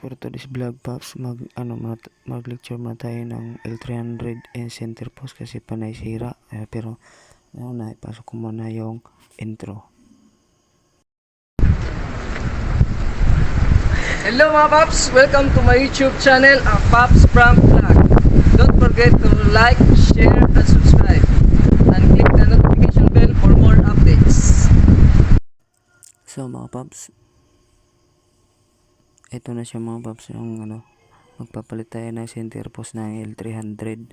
for today's vlog pops mag ano mag lecture muna tayo ng L300 and center post kasi panay sira Eh, pero ano na ipasok ko muna yung intro Hello mga Paps! Welcome to my YouTube channel, ang Paps Prank Vlog. Don't forget to like, share, and subscribe. And click the notification bell for more updates. so mga pops ito na siya mga pops yung ano magpapalit tayo ng center post ng L300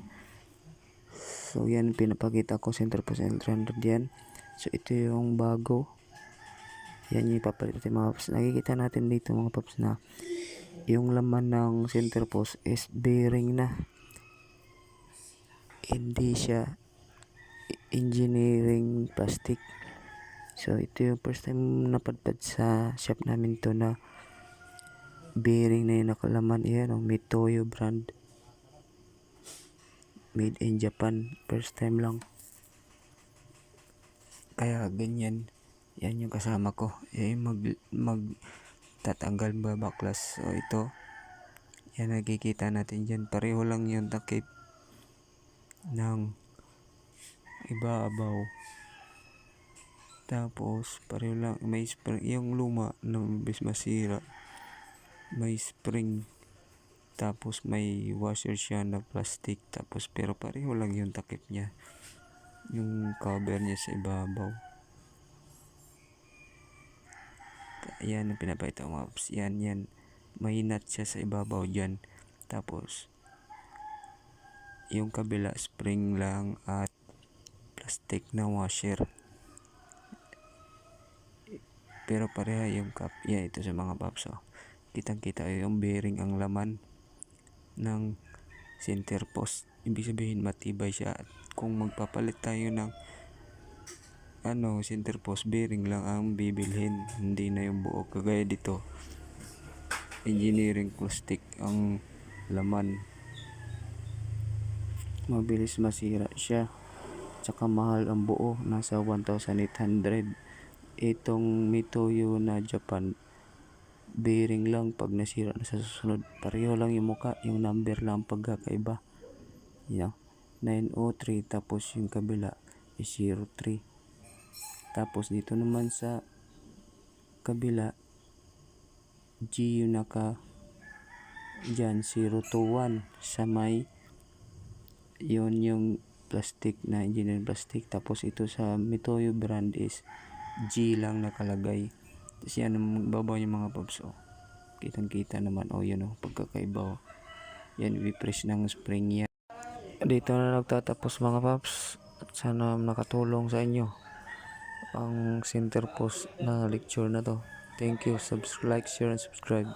so yan pinapakita ko center post ng L300 yan. So ito yung bago. Yan yung ipapalit natin mga paps. Nakikita natin dito mga paps na yung laman ng center post is bearing na. Hindi siya engineering plastic. So ito yung first time napadpad sa shop namin to na bearing na yung nakalaman yan oh, Mitoyo brand. Made in Japan first time lang. Kaya ganyan yan yung kasama ko. Yan yung mag, mag tatanggal ba baklas so ito yan nakikita natin dyan. Pareho lang yung takip ng ibabaw tapos pareho lang may spring yung luma na bis masira may spring tapos may washer siya na plastic tapos pero pareho lang yung takip niya yung cover niya sa ibabaw. Yan ang pinapakita ko mga yan yan. May nut siya sa ibabaw dyan. Tapos yung kabila spring lang at plastic na washer. Pero pareha yung cup. Yan ito sa mga paps oh. Kitang kita yung bearing ang laman ng center post. Ibig sabihin matibay siya. At kung magpapalit tayo ng ano center post bearing lang ang bibilhin. Hindi na yung buo. Kagaya dito engineering plastic ang laman. Mabilis masira siya. Tsaka mahal ang buo. Nasa 1,800 itong Mitoyo na Japan bearing lang pag nasira na sa susunod pareho lang yung muka yung number lang ang pagkakaiba yeah. 903 tapos yung kabila is 03 tapos dito naman sa kabila G yung naka dyan 021 sa may yun yung plastic na engineering plastic. Tapos ito sa Mitoyo brand is G lang nakalagay tapos yan ang babaw yung mga pops oh. kitang kita naman oh yun oh pagkakaiba oh. yan refresh ng spring yan. Dito na nagtatapos mga paps. At sana nakatulong sa inyo ang center post na lecture na to. Thank you. Subscribe like share and subscribe